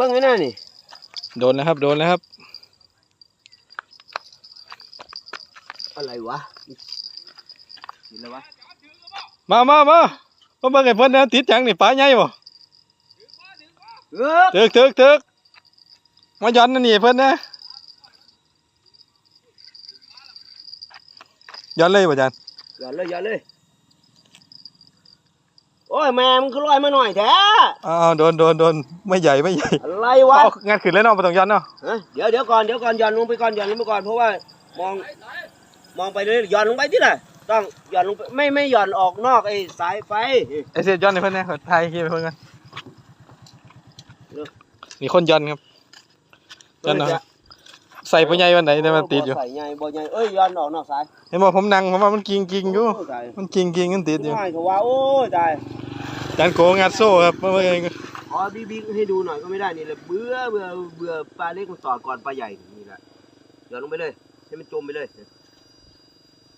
บิ้งไว้หน้านี่ โดนแล้วครับ โดนแล้วครับ อะไรวะเห็นแล้ววะ มามามามาเบิ่งไอ้เพิ่นนะติดจังนี่ปลาใหญ่บ่เออตึกตึกตึกมาย้อนนั่นนี่ไอ้เพิ่นนะย้อนเลยบ่อาจารย์อย่าเลยอย่าเลย โอ้ยแม่มึงคือลอยมาหน่อยแท้อ้าวโดนโดนโดนไม่ใหญ่ไม่ใหญ่อะไรวะเอางัดขึ้นแล้วเนาะบ่ต้องย้อนเนาะฮะเดี๋ยวเดี๋ยวก่อนเดี๋ยวก่อนหย่อนลงไปก่อนหย่อนลงไปก่อนเพราะว่ามองมองไปเลยหย่อนลงไปที่ไหนต้องหย่อนลงไปไม่ไม่หย่อนออกนอกไอ้สายไฟไอ้เสียย้อนไอ้เพิ่นนะขอถ่ายคลิปไอ้เพิ่นกันนี่คนย้อนครับย้อนเนาะใส่บ่ใหญ่วันไหนแต่มันติดอยู่บ่ใส่ใหญ่บ่ใหญ่เอ้ยหย่อนออกนอกสายเห็นบ่ผมนั่งผมว่ามันกิ่งกิ่งอยู่โตายมันกิ่งกิ่งมันติดอยู่ง่ายเขาว่าโอ้ยตายอา จานโกงัดโซ่ครับมาเบิ่งขอบีบีให้ดูหน่อยก็ไม่ได้นี่แหละเบื่อเบื่อเบื่อปลาเล็กมันตอดก่อนปลาใหญ่นี่แหละเดี๋ยวลงไปเลยให้มันจมไปเลย